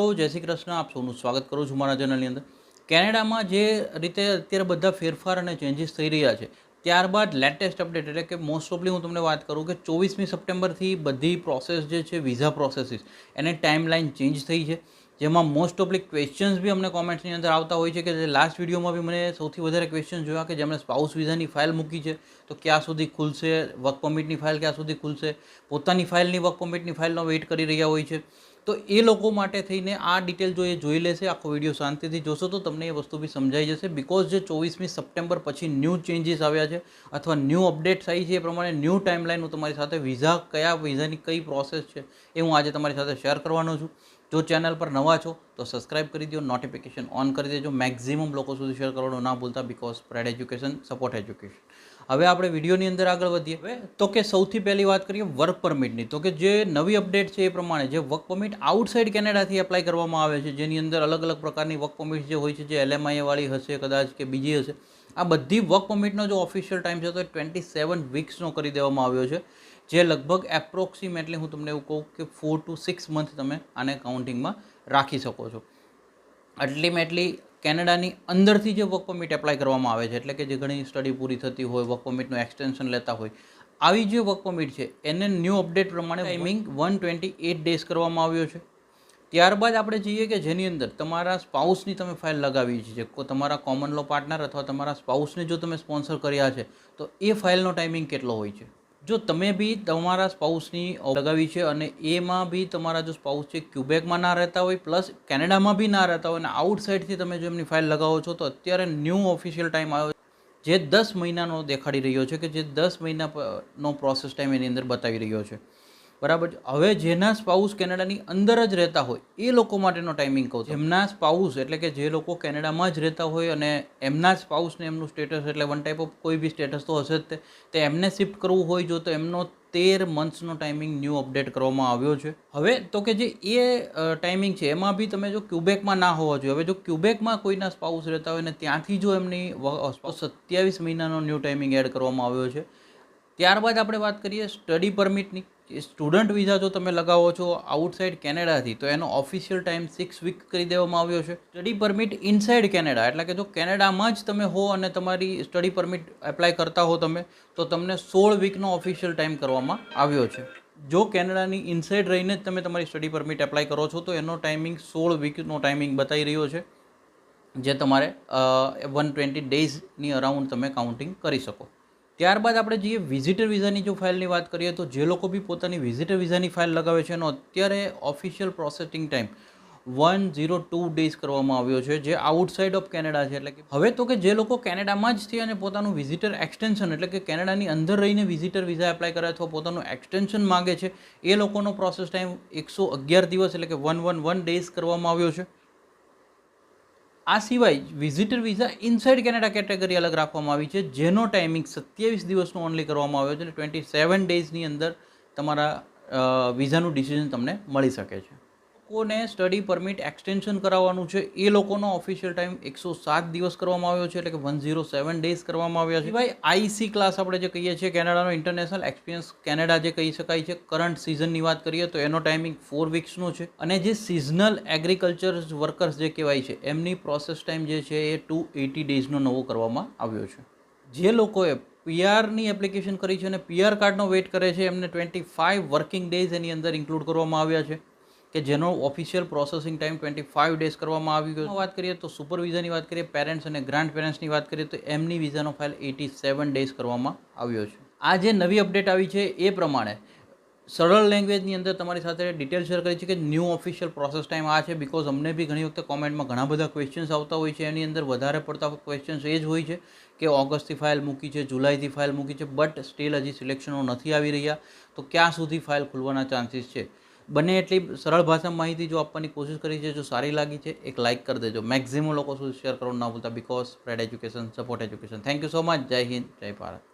જય શ્રી કૃષ્ણ, આપ સૌનું સ્વાગત કરું છું મારા ચેનલની અંદર. કેનેડામાં જે રીતે અત્યારે બધા ફેરફાર અને ચેન્જીસ થઈ રહ્યા છે, ત્યારબાદ લેટેસ્ટ અપડેટ એટલે કે મોસ્ટ ઓફલી હું તમને વાત કરું કે ચોવીસમી સપ્ટેમ્બરથી બધી પ્રોસેસ જે છે વિઝા પ્રોસેસીસ એની ટાઈમલાઈન ચેન્જ થઈ છે. જેમાં મોસ્ટ ઓફલી ક્વેશ્ચન્સ બી અમને કોમેન્ટ્સની અંદર આવતા હોય છે કે જે લાસ્ટ વિડીયોમાં બી મને સૌથી વધારે ક્વેશ્ચન જોયા કે જેમણે સ્પાઉસ વિઝાની ફાઇલ મૂકી છે, તો ક્યાં સુધી ખુલશે વર્ક પરમિટની ફાઇલ ક્યાં સુધી ખુલશે, પોતાની ફાઇલની વર્ક પરમિટની ફાઇલનો વેઇટ કરી રહ્યા હોય છે. તો એ લોકો માટે થઈને આ ડિટેલ જો એ જોઈ લેશે, આખો વીડિયો શાંતિથી જોશો, તો તમને એ વસ્તુ બી સમજાઈ જશે. બિકોઝ જે ચોવીસમી સપ્ટેમ્બર પછી ન્યૂ ચેન્જીસ આવ્યા છે, અથવા ન્યૂ અપડેટ્સ આવી છે, એ પ્રમાણે ન્યૂ ટાઈમલાઈન હું તમારી સાથે વિઝા કયા વિઝાની કઈ પ્રોસેસ છે, એ હું આજે તમારી સાથે શેર કરવાનો છું. જો ચેનલ પર નવા છો, તો સબસ્ક્રાઇબ કરી દો નોટિફિકેશન ઓન કરી દેજો. મેક્ઝિમમ લોકો સુધી શેર કરવાનું ના ભૂલતા because spread education support education હવે આપણે વિડીયોની અંદર આગળ વધીએ. તો કે સૌથી પહેલી વાત કરીએ વર્ક પરમિટની તો કે જે નવી અપડેટ છે એ પ્રમાણે જે વર્ક પરમિટ આઉટસાઇડ કેનેડાથી એપ્લાય કરવામાં આવે છે, જેની અંદર અલગ અલગ પ્રકારની વર્ક પરમિટ જે હોય છે, જે એલએમઆઈ વાળી હશે, કદાચ કે બીજી હશે, આ બધી વર્ક પરમિટનો જો ઓફિશિયલ ટાઈમ છે તો ટ્વેન્ટી સેવન વીક્સનો કરી દેવામાં આવ્યો છે, જે લગભગ એપ્રોક્સિમેટલી હું તમને એવું કહું કે ફોર ટુ સિક્સ મંથ તમે આને કાઉન્ટિંગમાં રાખી શકો છો. અલ્ટિમેટલી કેનેડાની અંદરથી જે વર્ક પરમિટ એપ્લાય કરવામાં આવે છે એટલે કે જે ઘણી સ્ટડી પૂરી થતી હોય વર્ક પરમિટનું એક્સટેન્શન લેતા હોય આવી જે વર્ક પરમિટ છે એને ન્યૂ અપડેટ પ્રમાણે timing one twenty eight days કરવામાં આવ્યો છે. ત્યારબાદ આપણે જઈએ કે જેની અંદર તમારા સ્પાઉસની તમે ફાઇલ લગાવી છે કો- તમારા કોમન લો પાર્ટનર અથવા તમારા સ્પાઉસને જો તમે સ્પોન્સર કર્યા છે તો એ ફાઇલનો ટાઈમિંગ કેટલો હોય છે? જો તમે બી તમારા સ્પાઉસની લગાવી છે અને એમાં બી તમારા જો સ્પાઉસ છે ક્યુબેકમાં ના રહેતા હોય, પ્લસ કેનેડામાં બી ના રહેતા હોય અને આઉટસાઇડથી તમે જો એમની ફાઇલ લગાવો છો, તો અત્યારે ન્યૂ ઓફિશિયલ ટાઈમ આવ્યો જે દસ મહિનાનો દેખાડી રહ્યો છે કે જે દસ મહિનાનો પ્રોસેસ ટાઈમ એની અંદર બતાવી રહ્યો છે. બરાબર છે? હવે જેના સ્પાઉસ કેનેડાની અંદર જ રહેતા હોય, એ લોકો માટેનો ટાઈમિંગ કહું છું. એમના સ્પાઉસ એટલે કે જે લોકો કેનેડામાં જ રહેતા હોય અને એમના સ્પાઉસને એમનું સ્ટેટસ એટલે વન ટાઈપ ઓફ કોઈ બી સ્ટેટસ તો હશે જ તે. એમને શિફ્ટ કરવું હોય, જો તો એમનો તેર મંથ્સનો ટાઈમિંગ ન્યૂ અપડેટ કરવામાં આવ્યો છે. હવે તો કે જે એ ટાઈમિંગ છે, એમાં બી તમે જો ક્યુબેકમાં ના હોવા જોઈએ. હવે જો ક્યુબેકમાં કોઈના સ્પાઉસ રહેતા હોય ને ત્યાંથી જો એમની સત્યાવીસ મહિનાનો ન્યૂ ટાઈમિંગ એડ કરવામાં આવ્યો છે. ત્યારબાદ આપણે વાત કરીએ સ્ટડી પરમિટની સ્ટુડન્ટ વિઝા જો તમે લગાવો છો આઉટસાઇડ કેનેડાથી, તો એનો ઓફિશિયલ ટાઈમ સિક્સ વીક કરી દેવામાં આવ્યો છે. સ્ટડી પરમિટ ઇનસાઇડ કેનેડા, એટલે કે જો કેનેડામાં જ તમે હો અને તમારી સ્ટડી પરમિટ એપ્લાય કરતા હો તમે, તો તમને સોળ વીકનો ઓફિશિયલ ટાઈમ કરવામાં આવ્યો છે. જો કેનેડાની ઇનસાઇડ રહીને જ તમે તમારી સ્ટડી પરમિટ એપ્લાય કરો છો, તો એનો ટાઈમિંગ સોળ વીકનો ટાઈમિંગ બતાવી રહ્યો છે, જે તમારે વન ટ્વેન્ટી ડેઝની અરાઉન્ડ તમે કાઉન્ટિંગ કરી શકો. ત્યારબાદ આપણે જઈએ વિઝિટર વિઝાની જો ફાઇલની વાત કરીએ તો જે લોકો બી પોતાની વિઝિટર વિઝાની ફાઇલ લગાવે છે એનો અત્યારે official processing time one zero two days કરવામાં આવ્યો છે, જે આઉટસાઇડ ઓફ કેનેડા છે. એટલે કે હવે તો કે જે લોકો કેનેડામાં જ છે અને પોતાનું વિઝિટર એક્સટેન્શન એટલે કે કેનેડાની અંદર રહીને વિઝિટર વિઝા એપ્લાય કરે અથવા પોતાનું એક્સટેન્શન માગે છે, એ લોકોનો પ્રોસેસ ટાઈમ એકસો અગિયાર દિવસ, એટલે કે વન વન વન ડેઝ કરવામાં આવ્યો છે. આ સિવાય visitor visa inside Canada category અલગ રાખવામાં આવી છે. જેનો ટાઈમિંગ સત્યાવીસ દિવસનો ઓનલી કરવામાં આવ્યો છે એટલે ટ્વેન્ટી સેવન ડેઝની અંદર તમારા વિઝાનું ડિસિઝન તમને મળી શકે છે. લોકોને સ્ટડી પરમિટ એક્સટેન્શન કરાવવાનું છે. એ લોકોનો ઓફિશિયલ ટાઈમ એકસો સાત દિવસ કરવામાં આવ્યો છે એટલે કે વન ઝીરો સેવન ડેઝ કરવામાં આવ્યા છે. ભાઈ આઈસી ક્લાસ આપણે જે કહીએ છીએ કેનેડાનો ઇન્ટરનેશનલ એક્સપિરિયન્સ કેનેડા જે કહી શકાય છે કરંટ સિઝનની વાત કરીએ તો એનો ટાઈમિંગ ફોર વીક્સનો છે. અને જે સિઝનલ એગ્રીકલ્ચર વર્કર્સ જે કહેવાય છે એમની પ્રોસેસ ટાઈમ જે છે એ ટુ એટી ડેઝનો નવો કરવામાં આવ્યો છે. જે લોકોએ પીઆરની એપ્લિકેશન કરી છે અને પીઆર કાર્ડનો વેઇટ કરે છે એમને ટ્વેન્ટી ફાઇવ વર્કિંગ ડેઝ એની અંદર ઇન્ક્લુડ કરવામાં આવ્યા છે. કે જેનો official processing time twenty five days કરવામાં આવી ગયો. વાત કરીએ તો સુપર વિઝાની વાત કરીએ પેરેન્ટ્સ અને ગ્રાન્ડ પેરેન્ટ્સની વાત કરીએ તો એમની વિઝાનો ફાઇલ એટી સેવન ડેઝ કરવામાં આવ્યો છે. આ જે નવી અપડેટ આવી છે એ પ્રમાણે સરળ લેંગ્વેજની અંદર તમારી સાથે ડિટેલ શેર કરી છે કે ન્યૂ ઓફિશિયલ પ્રોસેસ ટાઈમ આ છે બિકોઝ અમને બી ઘણી વખતે કોમેન્ટમાં ઘણા બધા ક્વેશ્ચન્સ આવતા હોય છે, એની અંદર વધારે પડતા ક્વેશ્ચન્સ એ જ હોય છે કે ઓગસ્ટથી ફાઇલ મૂકી છે જુલાઈથી ફાઇલ મૂકી છે બટ સ્ટીલ હજી સિલેક્શનો નથી આવી રહ્યા. તો ક્યાં સુધી ફાઇલ ખુલવાના ચાન્સીસ છે? બને એટલી સરળ ભાષામાં માહિતી જો આપવાની કોશિશ કરી છે, જો સારી લાગી છે, એક લાઇક કરી દેજો. મેક્ઝિમમ લોકો સુધી શેર કરવાનું ના ભૂલતા because spread education support education thank you so much Jai Hind, Jai Bharat.